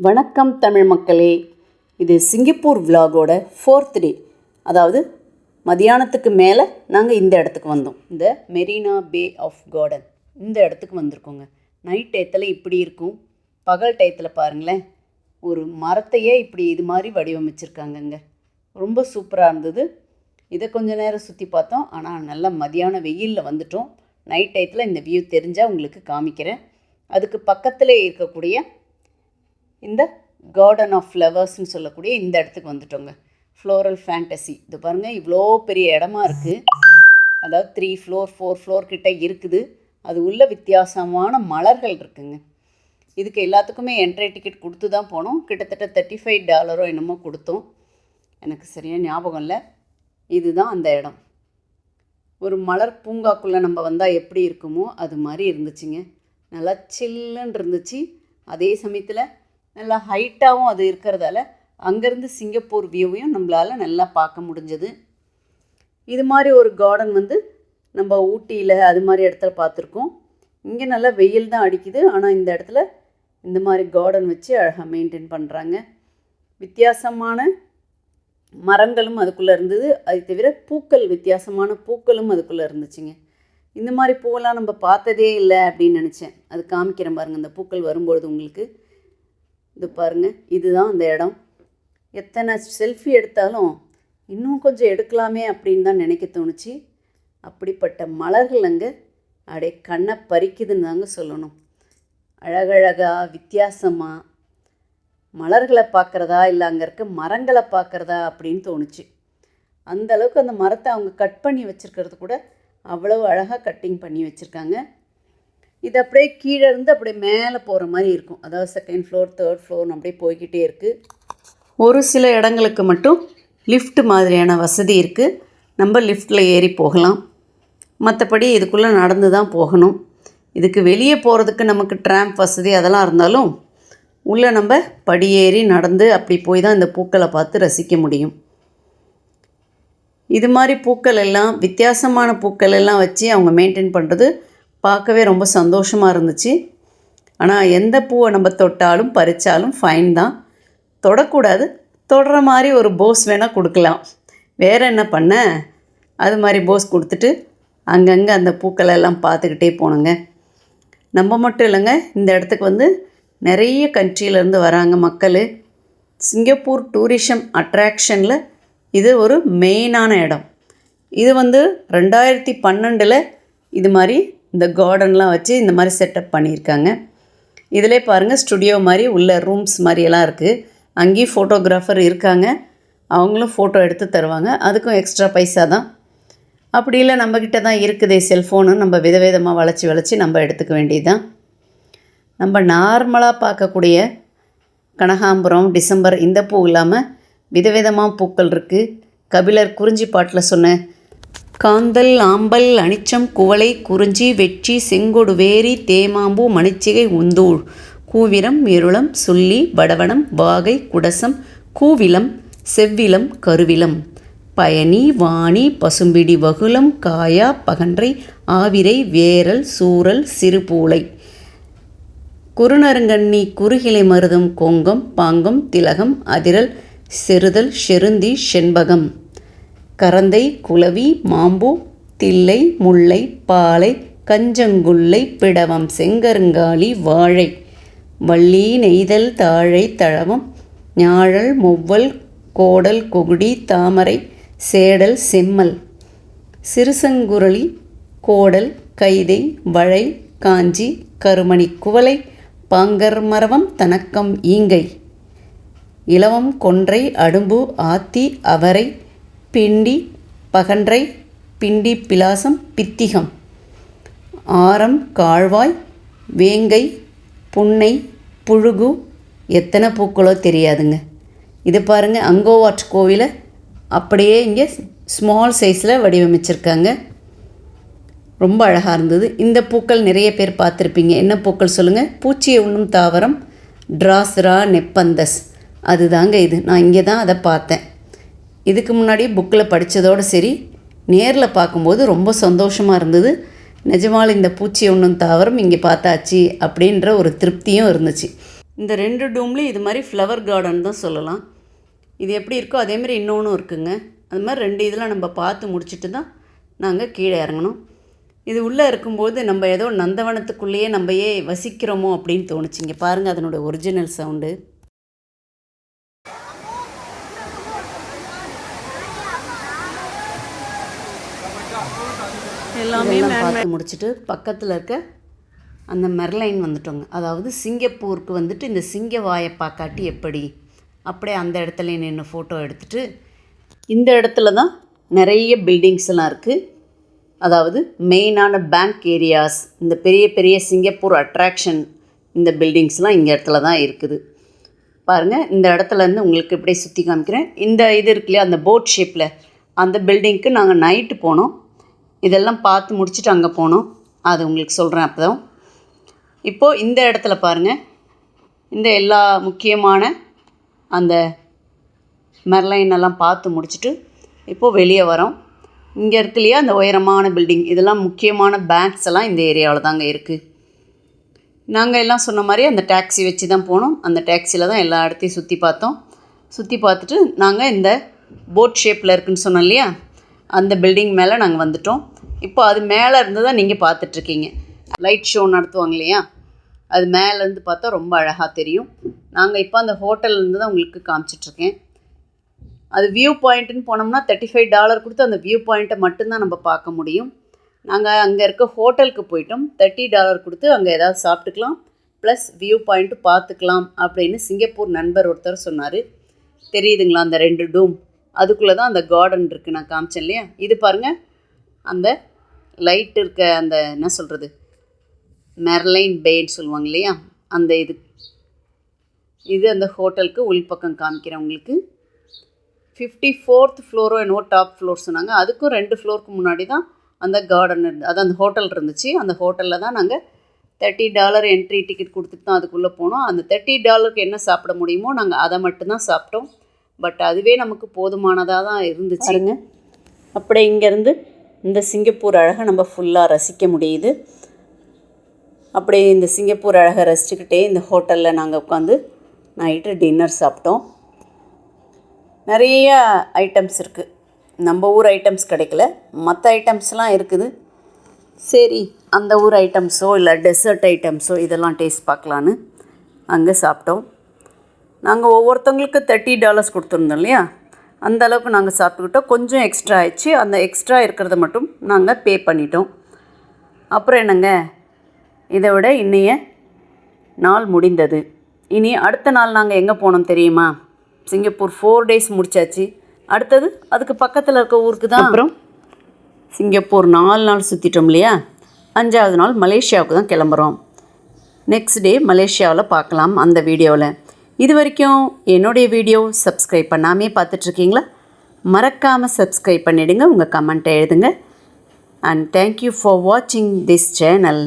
வணக்கம் தமிழ் மக்களே. இது சிங்கப்பூர் விலாகோட ஃபோர்த் டே அதாவது மதியானத்துக்கு மேலே நாங்கள் இந்த இடத்துக்கு வந்தோம். இந்த மெரினா பே ஆஃப் கார்டன். இந்த இடத்துக்கு வந்திருக்கோங்க. நைட் டயத்தில் இப்படி இருக்கும். பகல் டயத்தில் பாருங்களேன். ஒரு மரத்தையே இப்படி இது மாதிரி வடிவமைச்சிருக்காங்கங்க. ரொம்ப சூப்பராக இருந்தது. இதை கொஞ்ச நேரம் சுற்றி பார்த்தோம். ஆனால் நல்ல மதியான வெயிலில் வந்துட்டோம். நைட் டயத்தில் இந்த வியூ தெரிஞ்சால் உங்களுக்கு காமிக்கிறேன். அதுக்கு பக்கத்தில் இருக்கக்கூடிய இந்த கார்டன் ஆஃப் ஃப்ளவர்ஸ்னு சொல்லக்கூடிய இந்த இடத்துக்கு வந்துட்டோங்க. ஃப்ளோரல் ஃபேண்டசி இது பாருங்கள் இவ்வளோ பெரிய இடமா இருக்குது அதாவது த்ரீ ஃப்ளோர் ஃபோர் ஃப்ளோர் கிட்ட இருக்குது. அது உள்ள வித்தியாசமான மலர்கள் இருக்குங்க. இதுக்கு எல்லாத்துக்குமே என்ட்ரி டிக்கெட் கொடுத்து தான் போனோம். கிட்டத்தட்ட தேர்ட்டி ஃபைவ் டாலரோ என்னமோ கொடுத்தோம். எனக்கு சரியாக ஞாபகம் இல்லை. இதுதான் அந்த இடம். ஒரு மலர் பூங்காக்குள்ளே நம்ம வந்தால் எப்படி இருக்குமோ அது மாதிரி இருந்துச்சுங்க. நல்லா சில்லுன்னு இருந்துச்சு. அதே சமயத்தில் நல்லா ஹைட்டாகவும் அது இருக்கிறதால அங்கேருந்து சிங்கப்பூர் வியூவையும் நம்மளால் நல்லா பார்க்க முடிஞ்சது. இது மாதிரி ஒரு கார்டன் வந்து நம்ம ஊட்டியில் அது மாதிரி இடத்துல பார்த்துருக்கோம். இங்கே நல்லா வெயில் தான் அடிக்குது. ஆனால் இந்த இடத்துல இந்த மாதிரி கார்டன் வச்சு அழகாக மெயின்டைன் பண்ணுறாங்க வித்தியாசமான மரங்களும் அதுக்குள்ளே இருந்தது. அது தவிர பூக்கள் வித்தியாசமான பூக்களும் அதுக்குள்ளே இருந்துச்சுங்க. இந்த மாதிரி பூவெல்லாம் நம்ம பார்த்ததே இல்லை அப்படின்னு நினச்சேன். அது காமிக்கிறேன் பாருங்கள் இந்த பூக்கள் வரும்பொழுது உங்களுக்கு. இது பாருங்கள் இதுதான் அந்த இடம். எத்தனை செல்ஃபி எடுத்தாலும் இன்னும் கொஞ்சம் எடுக்கலாமே அப்படின்னு தான் நினைக்க தோணுச்சு. அப்படிப்பட்ட மலர்கள் அங்கே அப்படியே கண்ணை பறிக்குதுன்னு தாங்க சொல்லணும். அழகழகாக வித்தியாசமாக மலர்களை பார்க்குறதா இல்லை அங்கே இருக்க மரங்களை பார்க்குறதா அப்படின்னு தோணுச்சு. அந்த அளவுக்கு அந்த மரத்தை அவங்க கட் பண்ணி வச்சுருக்கிறது கூட அவ்வளவு அழகாக கட்டிங் பண்ணி வச்சுருக்காங்க. இது அப்படியே கீழே இருந்து அப்படியே மேலே போகிற மாதிரி இருக்கும். அதாவது செகண்ட் ஃப்ளோர் தேர்ட் ஃப்ளோர்னு அப்படியே போய்கிட்டே இருக்குது ஒரு சில இடங்களுக்கு மட்டும் லிஃப்ட் மாதிரியான வசதி இருக்குது நம்ம லிஃப்ட்டில் ஏறி போகலாம். மற்றபடி இதுக்குள்ளே நடந்து தான் போகணும். இதுக்கு வெளியே போகிறதுக்கு நமக்கு ட்ராம்ப் வசதி அதெல்லாம் இருந்தாலும் உள்ளே நம்ம படியேறி நடந்து அப்படி போய் தான் இந்த பூக்களை பார்த்து ரசிக்க முடியும். இது மாதிரி பூக்கள் எல்லாம் வித்தியாசமான பூக்கள் எல்லாம் வச்சு அவங்க மெயின்டைன் பண்ணுறது பார்க்கவே ரொம்ப சந்தோஷமாக இருந்துச்சு. ஆனால் எந்த பூவை நம்ம தொட்டாலும் பறித்தாலும் ஃபைன் தான். தொடக்கூடாது. தொடுற மாதிரி ஒரு போஸ் வேணால் கொடுக்கலாம். வேறு என்ன பண்ண? அது மாதிரி போஸ் கொடுத்துட்டு அங்கங்கே அந்த பூக்களை எல்லாம் பார்த்துக்கிட்டே போனோங்க நம்ம மட்டும் இல்லைங்க இந்த இடத்துக்கு வந்து நிறைய கண்ட்ரியிலேருந்து வராங்க மக்கள். சிங்கப்பூர் டூரிசம் அட்ராக்ஷனில் இது ஒரு மெயினான இடம். இது வந்து ரெண்டாயிரத்தி பன்னெண்டில் இது மாதிரி இந்த கார்டன்லாம் வச்சு இந்த மாதிரி செட்டப் பண்ணியிருக்காங்க. இதிலே பாருங்கள் ஸ்டுடியோ மாதிரி உள்ள ரூம்ஸ் மாதிரியெல்லாம் இருக்குது அங்கேயும் ஃபோட்டோகிராஃபர் இருக்காங்க. அவங்களும் ஃபோட்டோ எடுத்து தருவாங்க. அதுக்கும் எக்ஸ்ட்ரா பைசா தான். அப்படி இல்லை நம்மக்கிட்ட தான் இருக்குதே. செல்ஃபோனு நம்ம விதவிதமாக வளைச்சி வளைச்சி நம்ம எடுத்துக்க வேண்டியதுதான். நம்ம நார்மலாக பார்க்கக்கூடிய கனகாம்பரம் டிசம்பர் இந்த பூ இல்லாமல் விதவிதமாக பூக்கள் இருக்குது கபிலர் குறிஞ்சி பாட்டில் சொன்ன காந்தல் ஆம்பல் அனிச்சம் குவளை குறிஞ்சி வெற்றி செங்கொடு வேரி தேமாம்பூ மணிச்சிகை உந்தூழ் கூவிரம் இருளம் சுள்ளி வடவனம் வாகை குடசம் கூவிலம் செவ்விலம் கருவிலம். பயணி வாணி பசும்பிடி வகுலம் காயா பகன்றை ஆவிரை வேரல் சூரல் சிறுபூளை. குறுநருங்கண்ணி குறுகிளை மருதம் கொங்கம் பாங்கம் திலகம் அதிரல் செறுதல் செருந்தி செண்பகம். கரந்தை குளவி மாம்பூ தில்லை முல்லை பாலை கஞ்சங்குள்ளை பிடவம் செங்கருங்காலி வாழை. வள்ளி நெய்தல் தாழை தழவம் ஞாழல் மொவ்வல் கோடல் கொகுடி தாமரை சேடல் செம்மல். சிறுசங்குரளி கோடல் கைதை வழை காஞ்சி கருமணி குவளை பாங்கர் மரவம் தனக்கம் ஈங்கை. இலவம் கொன்றை அடும்பு ஆத்தி அவரை பிண்டி பகன்றை பிண்டி பிலாசம் பித்திகம். ஆரம் காழ்வாய் வேங்கை புன்னை புழுகு எத்தனை பூக்களோ தெரியாதுங்க. இது பாருங்கள் அங்கோவாட் கோவிலை அப்படியே இங்கே ஸ்மால் சைஸில் வடிவமைச்சிருக்காங்க. ரொம்ப அழகாக இருந்தது. இந்த பூக்கள் நிறைய பேர் பார்த்துருப்பீங்க. என்ன பூக்கள் சொல்லுங்கள் பூச்சியை உண்ணும் தாவரம் ட்ராஸ்ரா நெப்பந்தஸ். அதுதாங்க இது. நான் இங்கே தான் அதை பார்த்தேன். இதுக்கு முன்னாடி புக்கில் படித்ததோடு சரி நேரில் பார்க்கும்போது ரொம்ப சந்தோஷமாக இருந்தது. நிஜமால் இந்த பூச்சி ஒன்றும் தாவரம் இங்கே பார்த்தாச்சு அப்படின்ற ஒரு திருப்தியும் இருந்துச்சு. இந்த ரெண்டு டூம்லேயும் இது மாதிரி ஃப்ளவர் கார்டன் தான் சொல்லலாம். இது எப்படி இருக்கோ அதேமாதிரி இன்னொன்றும் இருக்குங்க. அது மாதிரி ரெண்டு இதெல்லாம் நம்ம பார்த்து முடிச்சுட்டு தான் நாங்கள் கீழே இறங்கணும். இது உள்ளே இருக்கும்போது நம்ம ஏதோ நந்தவனத்துக்குள்ளேயே நம்ம ஏ வசிக்கிறோமோ அப்படின்னு தோணுச்சு. இங்கே பாருங்கள் அதனோட ஒரிஜினல் சவுண்டு எல்லாமே பார்த்து முடிச்சுட்டு பக்கத்தில் இருக்க அந்த மெர்லைன் வந்துட்டோங்க. அதாவது சிங்கப்பூருக்கு வந்துட்டு இந்த சிங்க வாயை பார்க்காட்டி எப்படி? அப்படியே அந்த இடத்துல நின்று ஃபோட்டோ எடுத்துட்டு இந்த இடத்துல தான் நிறைய பில்டிங்ஸ் எல்லாம் இருக்குது அதாவது மெயினான பேங்க் ஏரியாஸ் இந்த பெரிய பெரிய சிங்கப்பூர் அட்ராக்ஷன் இந்த பில்டிங்ஸ்லாம் இங்கே இடத்துல தான் இருக்குது. பாருங்கள் இந்த இடத்துல இருந்து உங்களுக்கு இப்படியே சுற்றி காமிக்கிறேன். இந்த இது இருக்கு இல்லையா அந்த போட் ஷேப்பில் அந்த பில்டிங்க்கு நாங்கள் நைட்டு போனோம். இதெல்லாம் பார்த்து முடிச்சுட்டு அங்கே போகணும் அது உங்களுக்கு சொல்கிறேன் அப்போ தான் இப்போது இந்த இடத்துல பாருங்கள் இந்த எல்லா முக்கியமான அந்த மெர்லைன் எல்லாம் பார்த்து முடிச்சுட்டு இப்போது வெளியே வரோம். இங்கே இருக்குல்லையா அந்த உயரமான பில்டிங் இதெல்லாம் முக்கியமான பேங்க்ஸ் எல்லாம் இந்த ஏரியாவில் தாங்க இருக்குது நாங்கள் எல்லாம் சொன்ன மாதிரி அந்த டாக்ஸி வச்சு தான் போனோம். அந்த டாக்ஸியில் தான் எல்லா இடத்தையும் சுற்றி பார்த்தோம். சுற்றி பார்த்துட்டு நாங்கள் இந்த போட் ஷேப்பில் இருக்குதுன்னு சொன்னோம் இல்லையா அந்த பில்டிங் மேலே நாங்கள் வந்துட்டோம். இப்போ அது மேலே இருந்து தான் நீங்கள் பார்த்துட்ருக்கீங்க. லைட் ஷோ நடத்துவாங்க இல்லையா? அது மேலேருந்து பார்த்தா ரொம்ப அழகாக தெரியும். நாங்கள் இப்போ அந்த ஹோட்டல்லேருந்து தான் உங்களுக்கு காமிச்சிட்ருக்கேன். அது வியூ பாயிண்ட்டுன்னு போனோம்னா தேர்ட்டி ஃபைவ் டாலர் கொடுத்து அந்த வியூ பாயிண்ட்டை மட்டும்தான் நம்ம பார்க்க முடியும். நாங்கள் அங்கே இருக்க ஹோட்டலுக்கு போயிட்டோம். தேர்ட்டி டாலர் கொடுத்து அங்கே ஏதாவது சாப்பிட்டுக்கலாம். ப்ளஸ் வியூ பாயிண்ட்டு பார்த்துக்கலாம் அப்படின்னு சிங்கப்பூர் நண்பர் ஒருத்தர் சொன்னார். தெரியுதுங்களா அந்த ரெண்டு டூம் அதுக்குள்ளே தான் அந்த கார்டன் இருக்குது நான் காமிச்சேன் இல்லையா? இது பாருங்கள் அந்த லைட் இருக்க அந்த என்ன சொல்கிறது மெர்லைன் பேன்னு சொல்லுவாங்க இல்லையா? அந்த இது. இது அந்த ஹோட்டலுக்கு உள்பக்கம் காமிக்கிறேன் உங்களுக்கு. ஃபிஃப்டி ஃபோர்த் ஃப்ளோரோ என்னவோ டாப் ஃப்ளோர் சொன்னாங்க. அதுக்கும் ரெண்டு ஃப்ளோருக்கு முன்னாடி தான் அந்த கார்டன் இருந்து அது அந்த ஹோட்டல் இருந்துச்சு. அந்த ஹோட்டலில் தான் நாங்கள் தேர்ட்டி டாலர் என்ட்ரி டிக்கெட் கொடுத்துட்டு தான் அதுக்குள்ளே போனோம். அந்த தேர்ட்டி டாலருக்கு என்ன சாப்பிட முடியுமோ நாங்கள் அதை மட்டும்தான் சாப்பிட்டோம். பட் அதுவே நமக்கு போதுமானதாக தான் இருந்துச்சுங்க அப்படி இங்கேருந்து இந்த சிங்கப்பூர் அழகை நம்ம ஃபுல்லாக ரசிக்க முடியுது. அப்படியே இந்த சிங்கப்பூர் அழகை ரசிச்சுக்கிட்டே இந்த ஹோட்டலில் நாங்கள் உட்காந்து நைட்டு டின்னர் சாப்பிட்டோம். நிறைய ஐட்டம்ஸ் இருக்குது நம்ம ஊர் ஐட்டம்ஸ் கிடைக்கல. மற்ற ஐட்டம்ஸ்லாம் இருக்குது. சரி அந்த ஊர் ஐட்டம்ஸோ இல்லை டெசர்ட் ஐட்டம்ஸோ இதெல்லாம் டேஸ்ட் பார்க்கலான்னு அங்கே சாப்பிட்டோம். நாங்கள் ஒவ்வொருத்தவங்களுக்கு தேர்ட்டி டாலர்ஸ் கொடுத்துருந்தோம் இல்லையா? அந்த அளவுக்கு நாங்கள் சாப்பிட்டுக்கிட்டோம். கொஞ்சம் எக்ஸ்ட்ரா ஆயிடுச்சு. அந்த எக்ஸ்ட்ரா இருக்கிறத மட்டும் நாங்கள் பே பண்ணிட்டோம். அப்புறம் என்னங்க? இதை விட இன்னைய நாள் முடிந்தது. இனி அடுத்த நாள் நாங்கள் எங்கே போனோம் தெரியுமா? சிங்கப்பூர் ஃபோர் டேஸ் முடிச்சாச்சு. அடுத்தது அதுக்கு பக்கத்தில் இருக்க ஊருக்கு தான் அப்புறம்? சிங்கப்பூர் நாலு நாள் சுற்றிட்டோம் இல்லையா? அஞ்சாவது நாள் மலேசியாவுக்கு தான் கிளம்புறோம். நெக்ஸ்ட் டே மலேசியாவில் பார்க்கலாம் அந்த வீடியோவில் இது வரைக்கும் என்னுடைய வீடியோ சப்ஸ்கிரைப் பண்ணாமே பார்த்துட்ருக்கீங்களா? மறக்காமல் சப்ஸ்கிரைப் பண்ணிவிடுங்க உங்கள் கமெண்ட்டை எழுதுங்க. அண்ட் தேங்க்யூ ஃபார் வாட்சிங் திஸ் சேனல்